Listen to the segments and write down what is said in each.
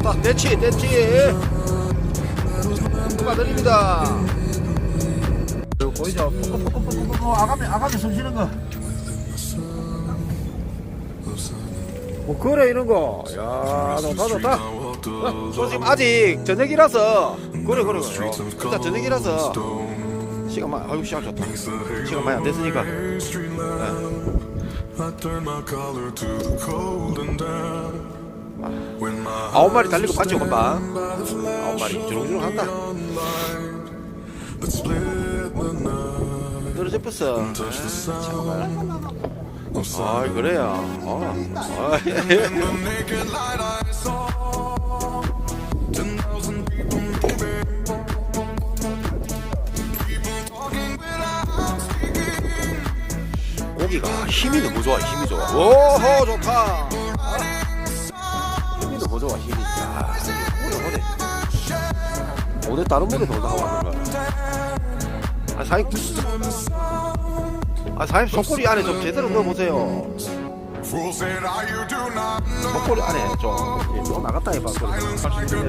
좋다. 대치, 대치. 누가 드립니다. 보이죠? 뽀뽀뽀뽀뽀뽀 아가미, 아가미 숨 쉬는 거. 뭐, 그래, 이런 거. 야, 좋다, 좋다. 어, 저 지금 아직 저녁이라서. 그래, 그래, 그래. 일단 저녁이라서. 시간 많이, 아유, 시간 좋다. 시간 많이 안 됐으니까. 네. 아홉 마리 달리고 봤죠, 금방. 아홉 마리. 주렁주렁 한다. sound of 아, 그래요. 어. 아, 예. speaking. 고기가 힘이 너무 좋아, 힘이 좋아. 오호, 좋다. 좋아, 힘이. 야, 오래, 오래. 오늘 다른 돌다가 왔는 거야. 아, 사장님. 아, 사장님, 속꼬리 안에 좀 제대로 넣어보세요. 속꼬리 안에 좀, 예, 좀 나갔다 해봐. Dancer.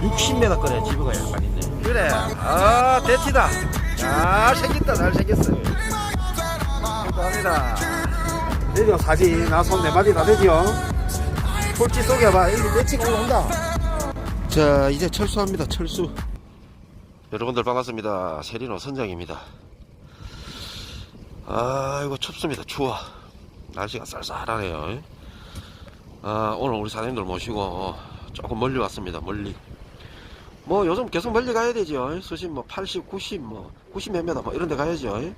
60m 거리에 지브가 약간 있네. 그래. 아, 대치다. 잘 생겼다, 잘 생겼어. 감사합니다. 드디어 사진, 나손네 마디 다 되지요? 솔지 속여봐. 여기 대치가 올라온다. 자, 이제 철수합니다, 철수. 여러분들 반갑습니다. 세리노 선장입니다. 아이고, 춥습니다. 추워. 날씨가 쌀쌀하네요. 아, 오늘 우리 사장님들 모시고 어, 조금 멀리 왔습니다. 멀리. 뭐 요즘 계속 멀리 가야 되죠. 수심 뭐 80, 90, 뭐 90몇 메다 뭐 이런 데 가야죠.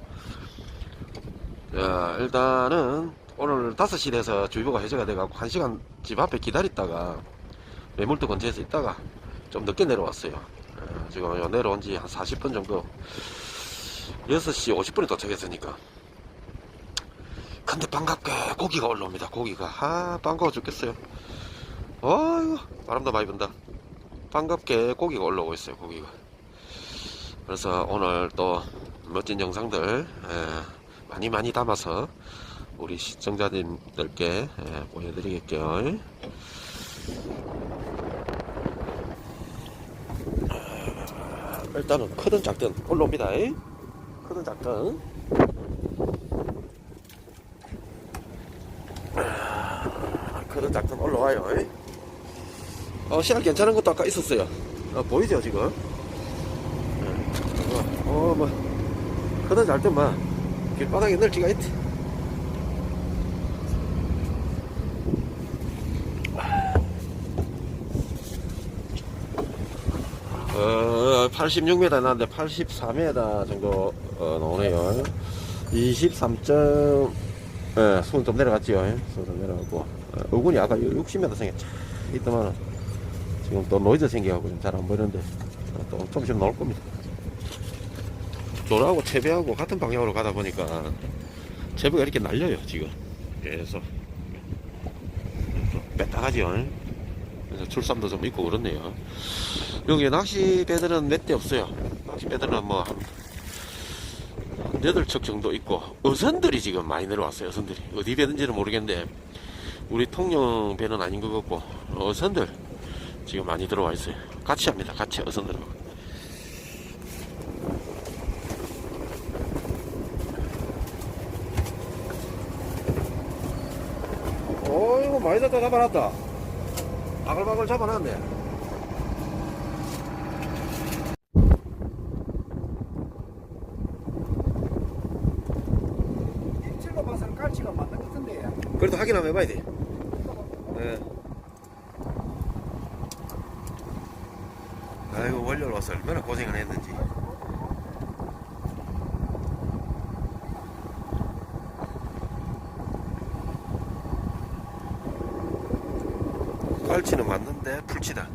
자, 일단은 오늘 5시 돼서 주의보가 해제가 돼가지고 1시간 집 앞에 기다렸다가 매물도 건조해서 있다가 좀 늦게 내려왔어요. 어, 지금 요 내려온 지 한 40분 정도 6시 50분에 도착했으니까 근데 반갑게 고기가 올라옵니다. 고기가 아 반가워 죽겠어요. 어이구 바람도 많이 분다. 반갑게 고기가 올라오고 있어요. 고기가. 그래서 오늘 또 멋진 영상들 에, 많이 많이 담아서 우리 시청자님들께 에, 보여드리겠게요. 아, 일단은 크든 작든 올라옵니다. 이. 크든 작든. 크든 작든 올라와요. 이. 어, 씨알 괜찮은 것도 아까 있었어요. 어, 보이죠, 지금? 어, 어, 뭐, 크든 작든 뭐, 길바닥에 널지가 있지. 어, 86m 나는데 84m 정도 어, 나오네요. 23점, 예, 손 좀 내려갔지요. 손좀 내려가고. 어, 어군이 아까 60m 생겼 있더만 지금 또 노이즈 생겨가고 좀 잘 안 보이는데 어, 또 조금씩 나올 겁니다. 조라하고 채배하고 같은 방향으로 가다 보니까 채배가 이렇게 날려요 지금. 그래서 뺐다 가지요. 그래서 출산도 좀 있고 그렇네요. 여기 낚시 배들은 몇 대 없어요. 낚시 배들은 뭐 한 여덟 척 정도 있고 어선들이 지금 많이 내려왔어요. 어선들이 어디 배든지는 모르겠는데 우리 통영 배는 아닌 것 같고 어선들 지금 많이 들어와 있어요. 같이 합니다. 같이 어선들하고. 어이구 많이 잡다 잡아놨다. 바글바글 잡아놨네. 그래도 확인 한번 해봐야 돼. 예. 아이고 월요일 와서 얼마나 고생을 했는지. 깔치는 맞는데 풀치다.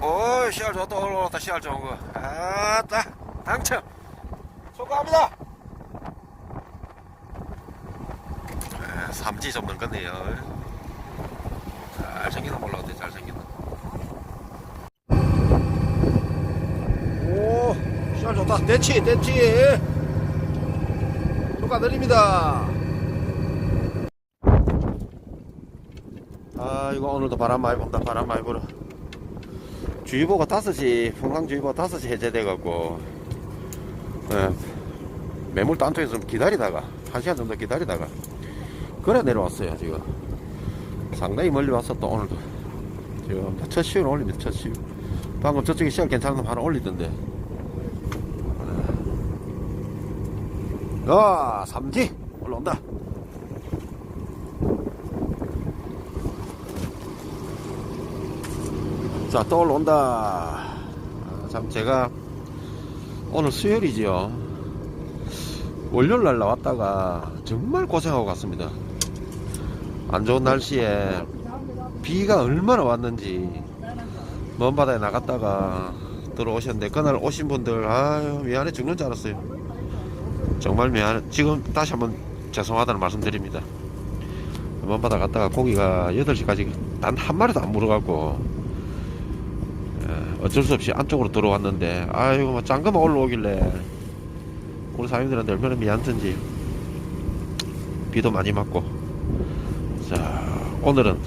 오, 씨알 좋다, 올라왔다, 씨알 좋은 거. 아따, 당첨! 축하합니다! 아, 삼지 좀 넘겠네요. 잘생기다 몰라도 잘생긴다. 좋다. 대치, 대치. 축하드립니다. 아, 이거 오늘도 바람 많이 분다. 바람 많이 불어. 주의보가 5시, 풍랑주의보 5시 해제돼갖고, 예, 매물 단통에서 좀 기다리다가, 1시간 정도 기다리다가, 그래 내려왔어요, 지금. 상당히 멀리 또 오늘도. 지금 첫 시간 올립니다, 첫 시간. 방금 저쪽에 시간 괜찮은 거 하나 올리던데. 아, 삼지 올라온다. 자, 또 올라온다. 아, 참, 제가 오늘 수요일이지요. 월요일 날 나왔다가 정말 고생하고 갔습니다. 안 좋은 날씨에 비가 얼마나 왔는지 먼 바다에 나갔다가 들어오셨는데 그날 오신 분들 아유 미안해 죽는 줄 알았어요. 정말 미안해. 지금 다시 한번 죄송하다는 말씀 드립니다. 먼 바다 갔다가 고기가 8시까지 단 한 마리도 안 물어갖고 예, 어쩔 수 없이 안쪽으로 들어왔는데 아이고 뭐 짱그만 올라오길래 우리 사장님들한테 얼마나 미안한지 비도 많이 맞고 자 오늘은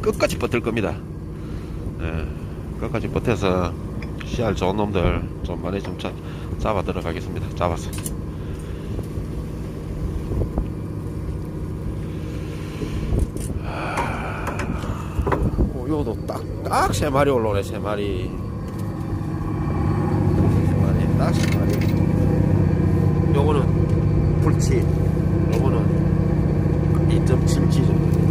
끝까지 버틸 겁니다 예, 끝까지 버텨서 씨알 좋은 놈들 좀 많이 좀 잡, 잡아 들어가겠습니다 잡았어 오, 요도 딱, 딱 세 마리 올라오네, 세 마리. 세 마리, 딱 세 마리. 요거는 풀치, 요거는 2.7G 정도.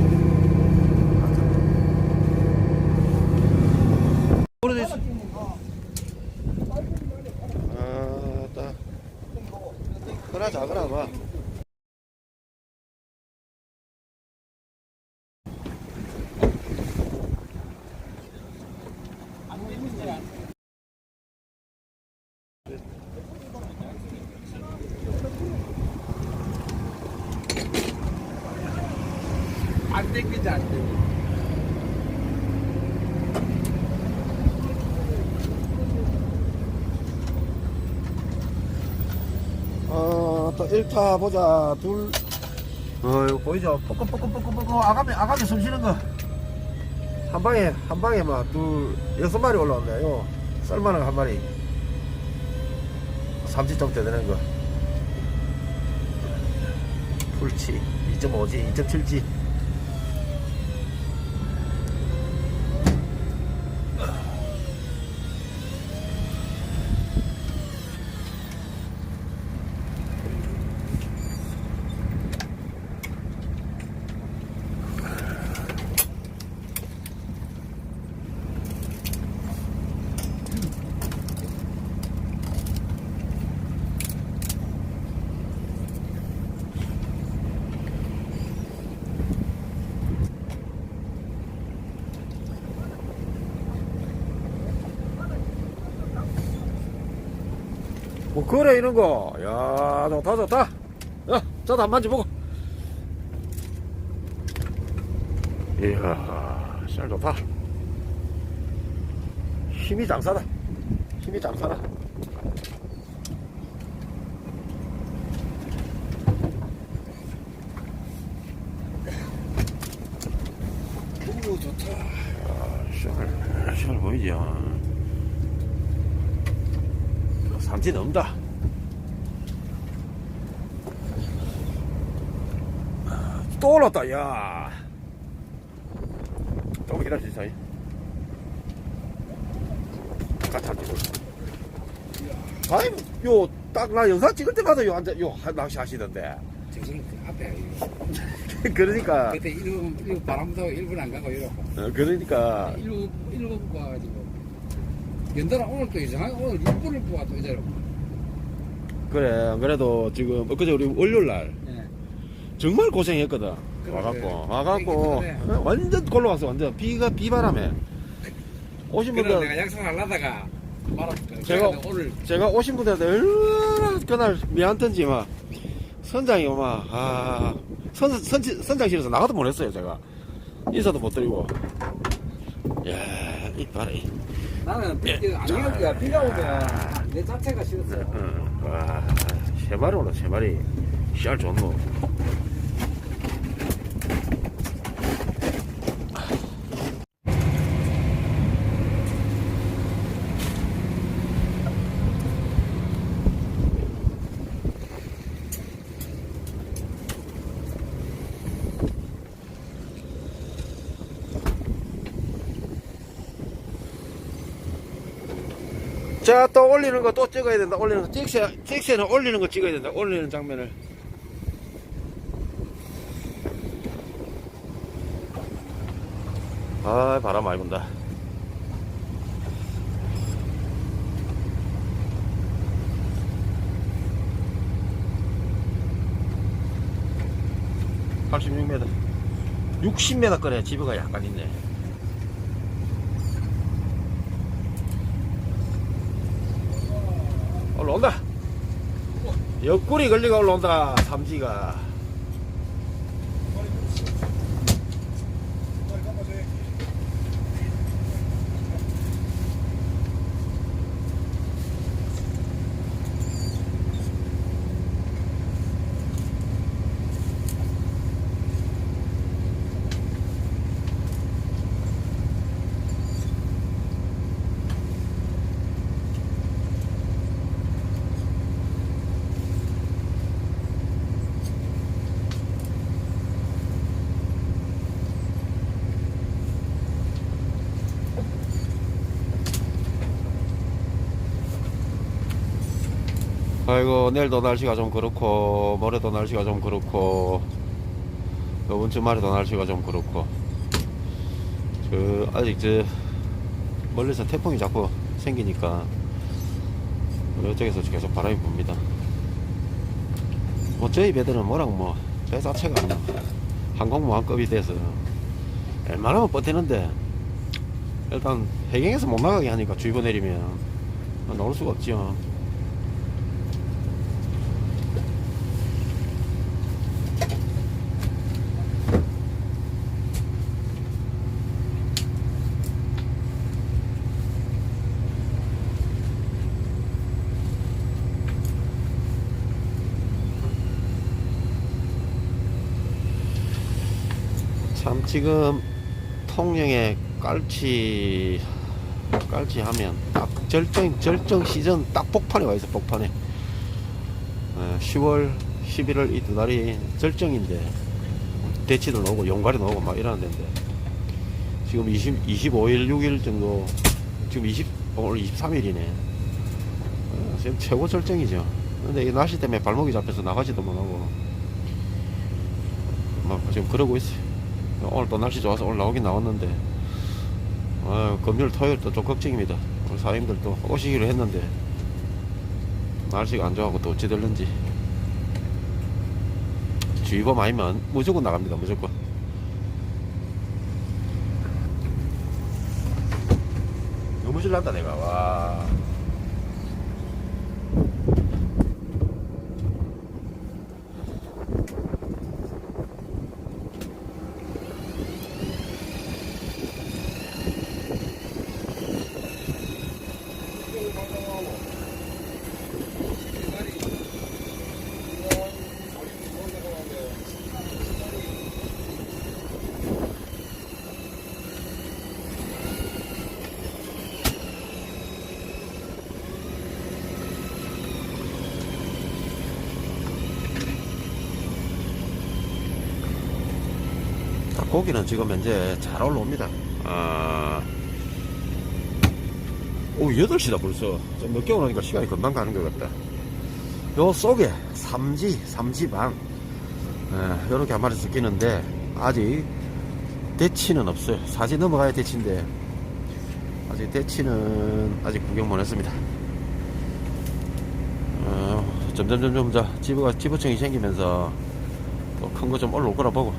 오래됐어. 아, 따. 그나 작으나 봐. 1타 보자. 둘. 어, 이거 보이죠? 뻐끔뻐끔뻐끔뻐끔 아가미, 아가미 숨 쉬는 거. 한 방에, 한 방에 막 둘, 여섯 마리 올라온대요. 썰만한 거한 마리. 삼치점 되는 거. 풀치. 2.5G, 2.7G. 뭐그래 이런 거. 야 좋다 좋다. 야 저도 한 만져보고. 이야 잘 좋다. 힘이 장사다. 힘이 장사다. 오 좋다. 야, 시원해 시원해 보이죠. 삼진 없다. 또 올랐다, 야. 조금 기다려주세요. 아이, 요, 딱나 영상 찍을 때마다 요 앉아, 요 하- 낚시 하시던데. 정신 그 앞에. 그러니까, 그때 일부 일부 바람도 일부 안 가고 이러고. 어, 그러니까, 일부 일부 가지고. 연달아 오늘 또 이상하게 오늘 6분을 뽑아 또 이제로. 그래, 그래도 지금, 엊그제 우리 월요일 날, 예. 정말 고생했거든. 그래, 와갖고, 그래. 와갖고. 어, 완전 골로 왔어, 완전. 비가, 비바람에. 오신 그래 분들, 내가 약속을 하려다가 말았거든. 제가- 제가 오늘 제가 오신 분들한테 얼마나 그날 미안한지 막 선장이 막 아, 선, 선, 선장실에서 나가도 못했어요 제가 인사도 못 드리고 야이 봐라 이. 나는 예. 비- 안 오니까 비가 오면 내 자체가 싫었어. 네, 응. 와, 세 마리 오나, 세 마리. 씨알 좋노. 자, 또 올리는 거 또 찍어야 된다. 올리는 거. 찍새, 찍새는 올리는 거 찍어야 된다. 올리는 장면을. 아, 바람 많이 분다. (86m) 60m 거래 지브가 약간 있네 올라온다. 옆구리 걸리가 올라온다. 삼지가. 아이고 내일도 날씨가 좀 그렇고 모레도 날씨가 좀 그렇고 이번 주말에도 날씨가 좀 그렇고. 그 아직 저 멀리서 태풍이 자꾸 생기니까 이쪽에서 계속 바람이 붑니다. 뭐 저희 배들은 뭐랑 뭐배 자체가 뭐 항공모함급이 돼서 웬만하면 버티는데 일단 해경에서 못 나가게 하니까 주의보 내리면 나올 수가 없지요 참 지금 통영에 깔치 깔치 하면 딱 절정 절정 시즌 딱 폭판에 와 있어 폭판에. 어, 10월 11월 이 두 달이 절정인데 대치도 나오고 용가리 나오고 막 이러는 데인데 지금 20, 25일 6일 정도 지금 20 오늘 23일이네. 어, 지금 최고 절정이죠. 근데 이 날씨 때문에 발목이 잡혀서 나가지도 못하고 막 지금 그러고 있어요 오늘 또 날씨 좋아서 오늘 나오긴 나왔는데. 아, 금요일 토요일 또 좀 걱정입니다. 우리 사장님들 또 오시기로 했는데 날씨가 안 좋아하고 또 어찌 될는지. 주의보 많이면 무조건 나갑니다 무조건. 너무 질난다 내가. 와 자, 고기는 지금 현재 잘 올라옵니다. 아, 오, 8시다 벌써. 좀 늦게 오니까 시간이 금방 가는 것 같다. 요 속에 삼지, 삼지 방. 예, 요렇게 한 마리씩 끼는데, 아직 대치는 없어요. 사지 넘어가야 대치인데, 아직 대치는 아직 구경 못 했습니다. 어, 점점, 점점, 자, 지부가, 지부층이 생기면서, 또 큰 거 좀 올라올 거라 보고,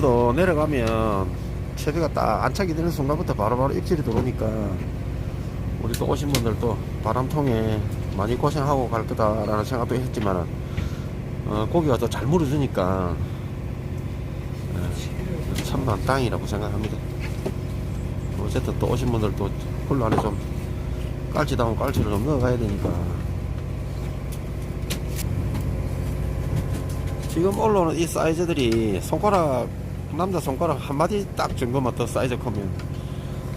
그래도 내려가면 채비가 딱 안착이 되는 순간부터 바로 바로 입질이 들어오니까 우리 또 오신 분들도 바람통에 많이 고생하고 갈 거다라는 생각도 했지만은 어, 고기가 더 잘 물어주니까 예, 참난 땅이라고 생각합니다. 어쨌든 또 오신 분들도 홀로 안에 좀 깔치다운 깔치를 좀 넣어가야 되니까 지금 올라오는 이 사이즈들이 손가락 남자 손가락 한 마디 딱 정도만 더 사이즈 크면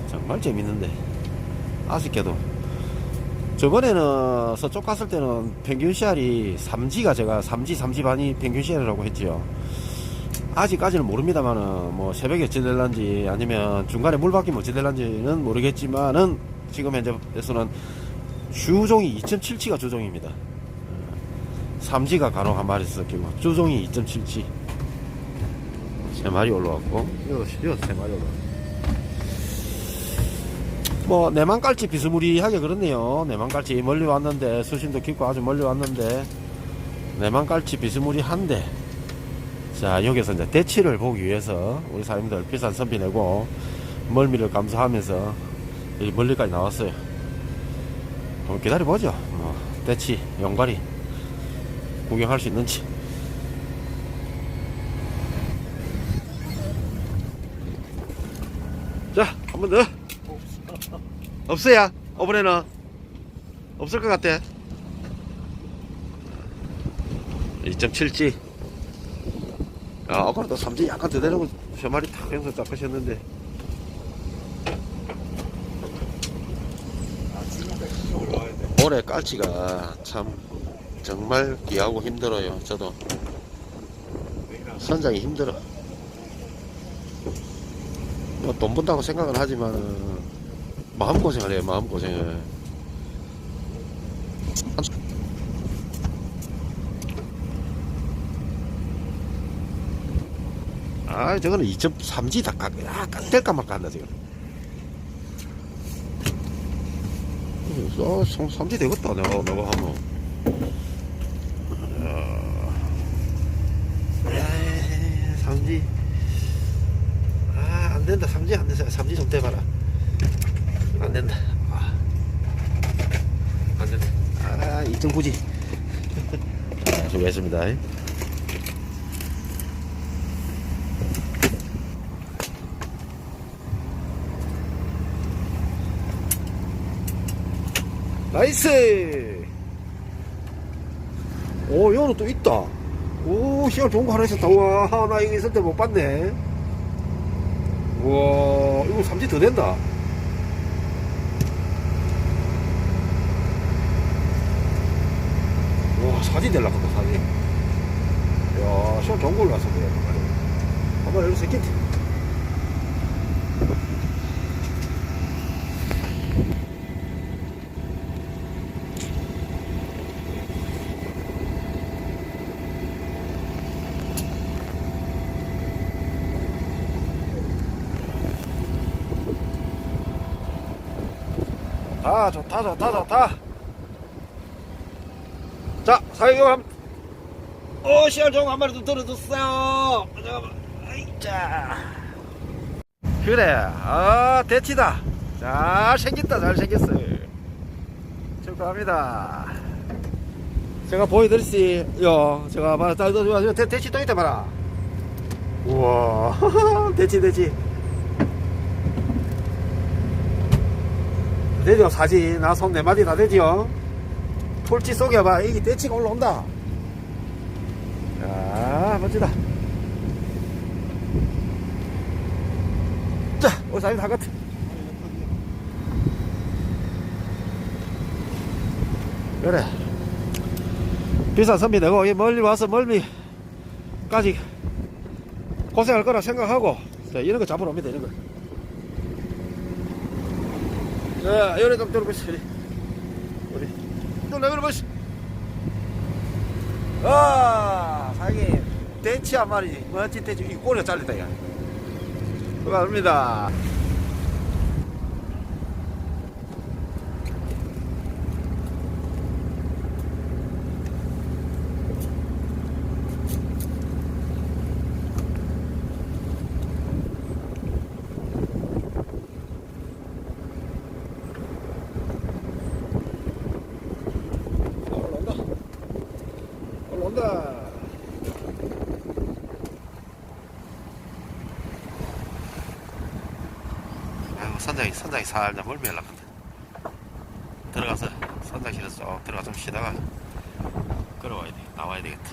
정말 재밌는데. 아쉽게도. 저번에는 서쪽 갔을 때는 평균 씨알이 3G가 제가 3G 3G 반이 평균 씨알이라고 했지요. 아직까지는 모릅니다만은 뭐 새벽에 어찌 될란지 아니면 중간에 물 바뀌면 어찌 될란지는 모르겠지만은 지금 현재에서는 주종이 2.7G가 주종입니다. 3G가 간혹 한 마리 섞이고 주종이 2.7G 세 마리 올라왔고. 이거 이거 세 마리 올라왔고 뭐 내만 깔치 비스무리하게 그렇네요. 내만 깔치 멀리 왔는데 수심도 깊고 아주 멀리 왔는데 내만 깔치 비스무리한데. 자 여기서 이제 대치를 보기 위해서 우리 사장님들 비싼 선비 내고 멀미를 감수하면서 여기 멀리까지 나왔어요. 한번 기다려보죠. 뭐 대치 연갈이 구경할 수 있는지 자 한 번 더. 없어야 이번에는 없을 것 같아. 2.7G 아 아까도 3G 약간 더 되려고 세 마리 탁 해서 닦으셨는데. 올해 깔치가 참 정말 귀하고 힘들어요 저도. 선장이 힘들어 뭐 돈 번다고 생각은 하지만 마음고생을 해요 마음고생을. 아 저거는 2.3G 다 깎, 약간 뗄까 말까 한다 지금. 어, 3G 되겠다 내가 내가 하면. 야, 3G 아 안 된다. 3G 안된다. 3G 좀 떼봐라. 안 된다. 아, 안 된다. 아 2.9G 수고했습니다. 나이스! 오 여기는 또 있다. 오 시간 좋은 거 하나 있었다. 우와 나 이거 있을 때 못 봤네 우와 이거 삼지 더 된다. 와 사진 될라 그다 사진 야 시간 좋은 걸로 왔어 그래. 한번 여기 새끼 아 좋다 좋다 좋다. 자 사장님 한 오, 씨알 좋은 한 마리 더 들어줬어요 자 그래. 아 대치다. 잘 생겼다 잘 생겼어 축하합니다. 제가 보여드릴게요. 제가 봐라 대, 대치 또 있다 봐라. 우와. 대치 대치 되죠 사진 나손 네 마디 다 되죠 톨치 속여봐. 이게 대치가 올라온다. 자 멋지다. 자 우리 사진 다 같아. 그래. 비싼 선비 내고 이 멀리 와서 멀미까지 고생할 거라 생각하고. 자, 이런 거 잡으러 옵니다 이런 거 자, 요래 좀 들어보시. 우리. 우리. 또 내밀어보시. 아, 사장님. 대치 한 마리. 멋진 대치. 이 꼬리가 잘렸다, 야. 수고합니다. 갑니다. 아이고, 선장이, 선장이 살짝 멀미 연락한다. 들어가서, 선장실에서 쭉 들어가 좀 쉬다가, 걸어와야 돼. 나와야 되겠다.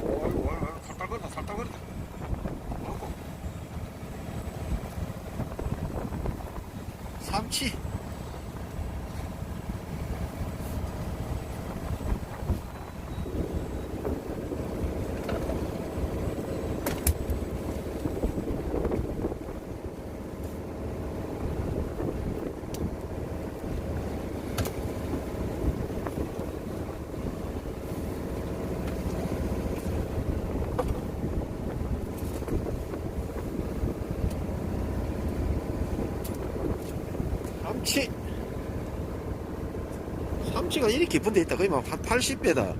어이구, 살딱거린다, 살딱거린다. 어이구. 삼치. 삼치. 삼치가 이리 깊은 데 있다. 거의 막한 80배다.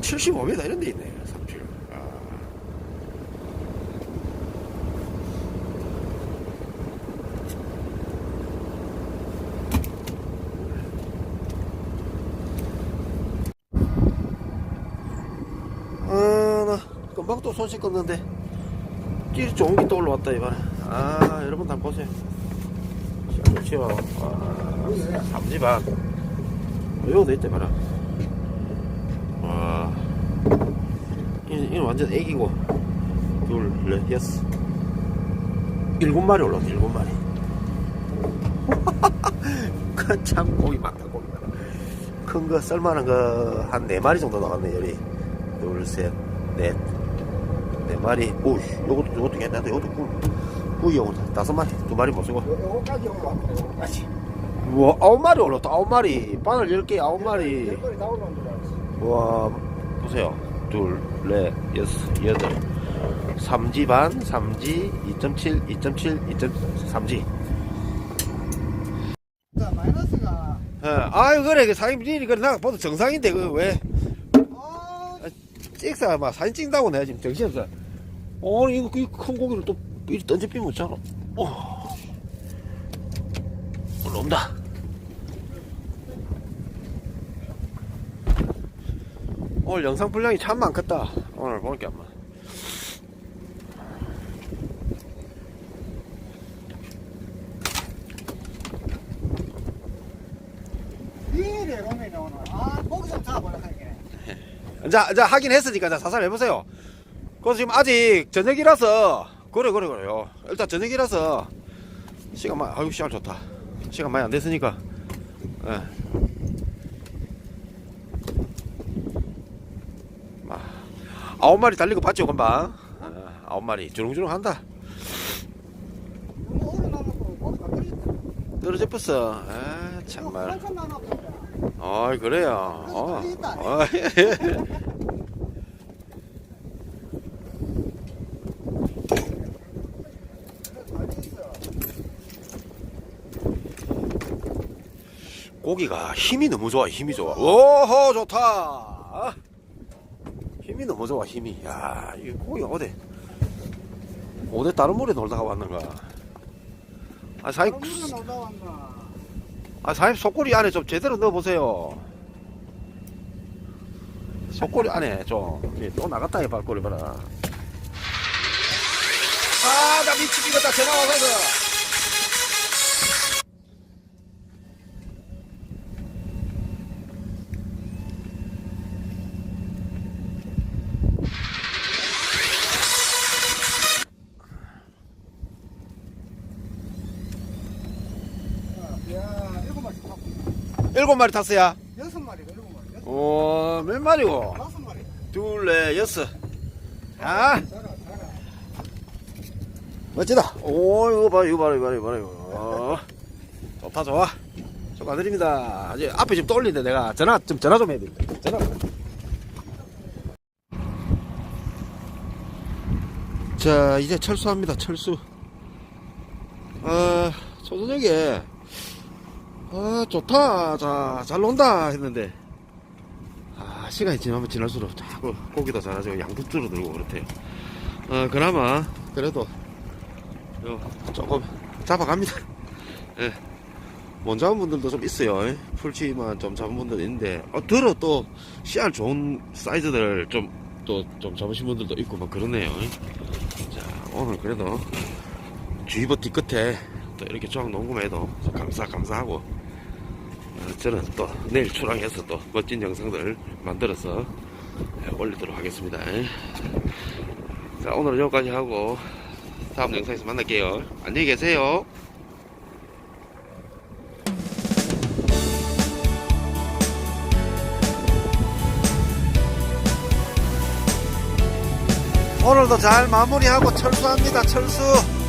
75배다 이런 데 있네. 삼치가. 아. 아, 나 금방 또손 씻었는데 길 좋은 게 또 올라왔다 이번에. 아, 여러분 다 보세요. 시간 치워. 아, 삼지반. 요거 있대 봐라. 와. 이, 이는 완전 애기고. 둘, 넷, 여섯. 일곱 마리 올라왔네, 일곱 마리. 그참 고기 많다, 고기 많아. 큰 거, 썰만한 거, 한 네 마리 정도 나왔네, 여기. 둘, 셋, 넷. 네 마리. 오, 요것도, 요것도 괜찮다. 요것도 꿀. 꾸이 요거 다섯 마리, 두 마리 못 쓰고. 요거까지 올라왔다 요거까지 우와, 아홉 마리 올랐다, 아홉 마리. 바늘 열 개, 아홉 마리. 열거리 다 올라온 줄 알았어 와, 보세요. 둘, 넷, 여섯, 여덟. 삼지 반, 삼지, 2.7, 2.7, 2.3지. 자 마이너스가 예, 아유, 그래, 그 사장님 일이 그래, 나 봐도 정상인데, 그, 왜, 아 찍사, 막, 사진 찍는다고 내가 지금 정신없어. 아니, 이거, 이큰 고기를 또, 이리 던져비면 없잖아. 어. 올라온다. 오늘 영상 분량이 참 많겠다. 오늘 보니까 아마. 자, 자, 하긴 했으니까, 자, 사살 해보세요. 그래서 지금 아직 저녁이라서, 그래, 그래, 그래요. 일단 저녁이라서, 시간 많이, 아유, 시간 좋다. 시간 많이 안 됐으니까, 예. 마, 아홉 마리 거 봤죠, 금방? 어, 아홉 마리, 주렁주렁 한다. 떨어져 버렸어. 아, 남았고 어이, 그래요. 어. 어, 고기가 힘이 너무 좋아, 힘이 좋아. 오호, 좋다. 힘이 너무 좋아, 힘이. 야, 이 고기 어디? 어디 다른 물에 놀다가 왔는가? 아, 사장님, 아, 사장님 속꼬리 안에 좀 제대로 넣어보세요. 속꼬리 안에 좀. 예, 또 나갔다, 이 발꼬리 봐라. 아, 나 미치겠다, 전화 와서. 마리 탔어야. 여섯 마리가 일곱 마리 여섯 어, 몇 마리고? 다섯 마리 둘, 넷, 여섯. 아, 자라 자라 멋지다. 오, 이거 봐, 이거 봐라, 이거 봐라, 이거 봐라, 이거. 어, 좋다, 좋아. 축하드립니다. 이제 앞에 지금 떠올리는데 내가 전화, 좀 전화 좀 해야 됩니다. 전화. 자, 이제 철수합니다, 철수. 아, 초저녁에, 아, 좋다. 자, 잘 논다. 했는데, 아, 시간이 지나면 지날수록 자꾸 고기도 작아지고 양도 줄어들고 그렇대요. 어, 그나마, 그래도, 요, 조금 잡아갑니다. 예. 못 잡은 분들도 좀 있어요. 예. 풀치만 좀 잡은 분들 있는데, 어, 들어 또, 씨알 좋은 사이즈들 좀, 또, 좀 잡으신 분들도 있고, 막 그러네요. 예. 자, 오늘 그래도, 주의보 뒤끝에 또 이렇게 조각 농구해도 감사, 감사하고, 어, 저는 또 내일 출항해서 또 멋진 영상들 만들어서 예, 올리도록 하겠습니다. 예. 자, 오늘은 여기까지 하고, 다음 영상에서 만날게요. 안녕히 계세요. 오늘도 잘 마무리하고 철수합니다. 철수.